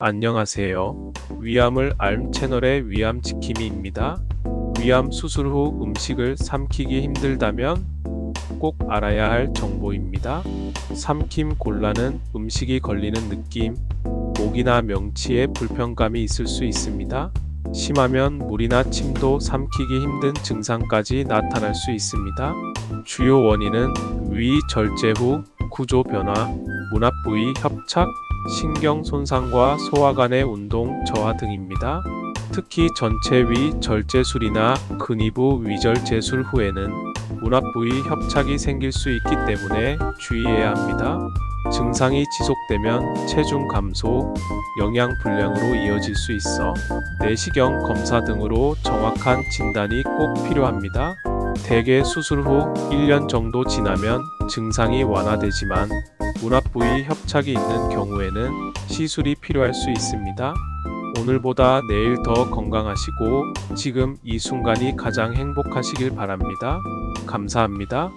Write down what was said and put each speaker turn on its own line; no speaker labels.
안녕하세요. 위암을 알 채널의 위암 지킴이입니다. 위암 수술 후 음식을 삼키기 힘들다면 꼭 알아야 할 정보입니다. 삼킴 곤란은 음식이 걸리는 느낌, 목이나 명치에 불편감이 있을 수 있습니다. 심하면 물이나 침도 삼키기 힘든 증상까지 나타날 수 있습니다. 주요 원인은 위 절제 후 구조 변화, 문합 부위 협착, 신경 손상과 소화관의 운동 저하 등입니다. 특히 전체 위 절제술이나 근위부 위절제술 후에는 문합 부위 협착이 생길 수 있기 때문에 주의해야 합니다. 증상이 지속되면 체중 감소, 영양 불량으로 이어질 수 있어 내시경 검사 등으로 정확한 진단이 꼭 필요합니다. 대개 수술 후 1년 정도 지나면 증상이 완화되지만 문합 부위 협착이 있는 경우에는 시술이 필요할 수 있습니다. 오늘보다 내일 더 건강하시고 지금 이 순간이 가장 행복하시길 바랍니다. 감사합니다.